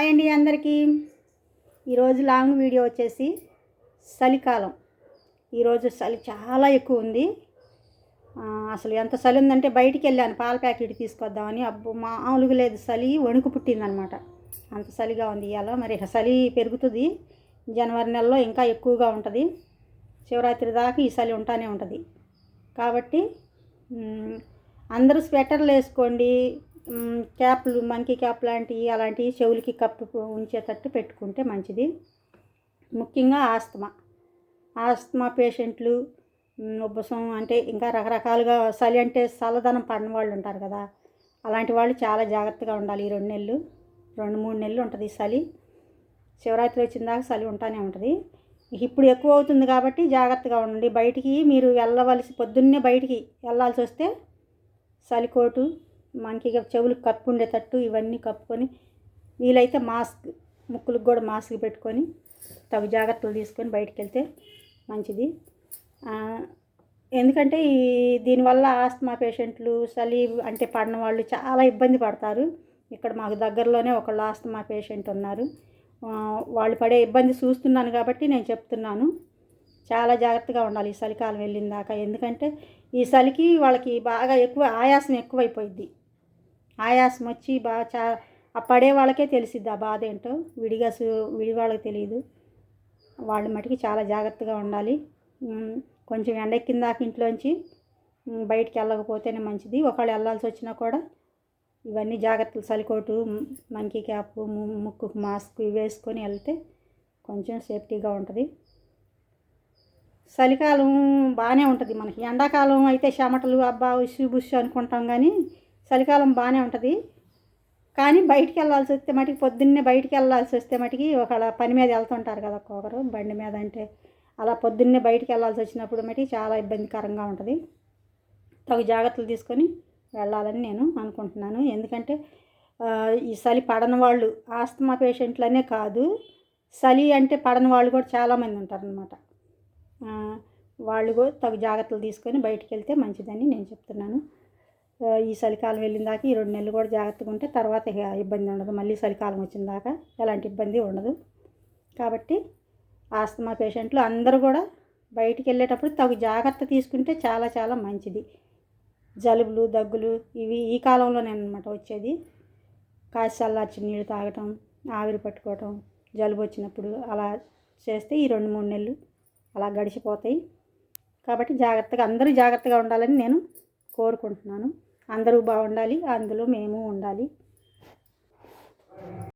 Hi అండి అందరికీ. ఈరోజు లాంగ్ వీడియో వచ్చేసి చలికాలం. ఈరోజు చలి చాలా ఎక్కువ ఉంది. అసలు ఎంత చలి ఉందంటే బయటికి వెళ్ళాను పాల ప్యాకెట్ తీసుకొద్దామని. అబ్బో మామూలుగా లేదు. చలి వణుకు పుట్టిందనమాట. అంత చలిగా ఉంది ఇవాళ. మరి చలి పెరుగుతుంది. జనవరి నెలలో ఇంకా ఎక్కువగా ఉంటుంది. శివరాత్రి దాకా ఈ చలి ఉంటానే ఉంటుంది. కాబట్టి అందరూ స్వెటర్లు వేసుకోండి. క్యాప్లు మంకీ క్యాప్ లాంటివి అలాంటివి చెవులకి కప్పు ఉంచేటట్టు పెట్టుకుంటే మంచిది. ముఖ్యంగా ఆస్తమా. ఆస్తమా పేషెంట్లు ఉబ్బసం అంటే ఇంకా రకరకాలుగా చలి అంటే చల్లదనం పడిన వాళ్ళు ఉంటారు కదా అలాంటి వాళ్ళు చాలా జాగ్రత్తగా ఉండాలి. ఈ రెండు నెలలు రెండు మూడు నెలలు ఉంటుంది ఈ చలి శివరాత్రి వచ్చిన దాకా చలి ఉంటానే ఉంటుంది. ఇప్పుడు ఎక్కువ అవుతుంది కాబట్టి జాగ్రత్తగా ఉండండి. బయటికి మీరు వెళ్ళవలసి పొద్దున్నే బయటికి వెళ్ళాల్సి వస్తే చలికోటు మనకి ఇక చెవులకు కప్పు ఉండేటట్టు ఇవన్నీ కప్పుకొని వీలైతే మాస్క్ ముక్కులకు కూడా మాస్క్ పెట్టుకొని తగు జాగ్రత్తలు తీసుకొని బయటకు వెళ్తే మంచిది ఎందుకంటే ఈ దీనివల్ల ఆస్తమా పేషెంట్లు చలి అంటే పడిన వాళ్ళు చాలా ఇబ్బంది పడతారు. ఇక్కడ మాకు దగ్గరలోనే ఒకళ్ళు ఆస్తమా పేషెంట్ ఉన్నారు. వాళ్ళు పడే ఇబ్బంది చూస్తున్నాను కాబట్టి నేను చెప్తున్నాను. చాలా జాగ్రత్తగా ఉండాలి ఈ చలికాలం వెళ్ళిన దాకా. ఎందుకంటే ఈ చలికి వాళ్ళకి బాగా ఎక్కువ ఆయాసం ఎక్కువైపోయింది ఆయాసం వచ్చి బాగా చా ఆ పడే వాళ్ళకే తెలిసిద్ది ఆ బాధ ఏంటో. విడిగా సు విడి వాళ్ళకి తెలియదు. వాళ్ళు మటుకి చాలా జాగ్రత్తగా ఉండాలి. కొంచెం ఎండెక్కిన దాకా ఇంట్లోంచి బయటికి వెళ్ళకపోతేనే మంచిది. ఒకళ్ళు వెళ్ళాల్సి వచ్చినా కూడా ఇవన్నీ జాగ్రత్తలు. చలికోటు మంకీ క్యాప్ ముక్కుకు మాస్క్ ఇవి వేసుకొని వెళ్తే కొంచెం సేఫ్టీగా ఉంటుంది. చలికాలం బాగానే ఉంటుంది మనకి. ఎండాకాలం అయితే చెమటలు అబ్బా ఉస్సు బుస్సు అనుకుంటాం కానీ చలికాలం బాగానే ఉంటుంది. కానీ బయటికి వెళ్ళాల్సి వస్తే మటుకు పొద్దున్నే బయటికి వెళ్ళాల్సి వస్తే మటుకి ఒకళ్ళ పని మీద వెళ్తుంటారు కదా ఒక్కొక్కరు బండి మీద అంటే అలా పొద్దున్నే బయటికి వెళ్ళాల్సి వచ్చినప్పుడు మటుకు చాలా ఇబ్బందికరంగా ఉంటుంది. తగు జాగ్రత్తలు తీసుకొని వెళ్ళాలని నేను అనుకుంటున్నాను. ఎందుకంటే ఈ చలి పడని వాళ్ళు ఆస్తమా పేషెంట్లనే కాదు. చలి అంటే పడని వాళ్ళు కూడా చాలామంది ఉంటారనమాట వాళ్ళు కూడా తగు జాగ్రత్తలు తీసుకొని బయటికి వెళ్తే మంచిదని నేను చెప్తున్నాను. ఈ చలికాలం వెళ్ళిన దాకా ఈ రెండు నెలలు కూడా జాగ్రత్తగా ఉంటే తర్వాత ఇబ్బంది ఉండదు. మళ్ళీ చలికాలం వచ్చిన దాకా ఎలాంటి ఇబ్బంది ఉండదు. కాబట్టి ఆస్తమా పేషెంట్లు అందరూ కూడా బయటికి వెళ్ళేటప్పుడు తగు జాగ్రత్త తీసుకుంటే చాలా చాలా మంచిది. జలుబులు దగ్గులు ఇవి ఈ కాలంలోనే అనమాట వచ్చేది. కాసి చల్లార్చి నీళ్ళు తాగటం ఆవిరి పట్టుకోవటం జలుబు వచ్చినప్పుడు అలా చేస్తే ఈ రెండు మూడు నెలలు అలా గడిచిపోతాయి. కాబట్టి జాగ్రత్తగా అందరూ జాగ్రత్తగా ఉండాలని నేను కోరుకుంటున్నాను. అందరూ బాగుండాలి అందులో మేము ఉండాలి.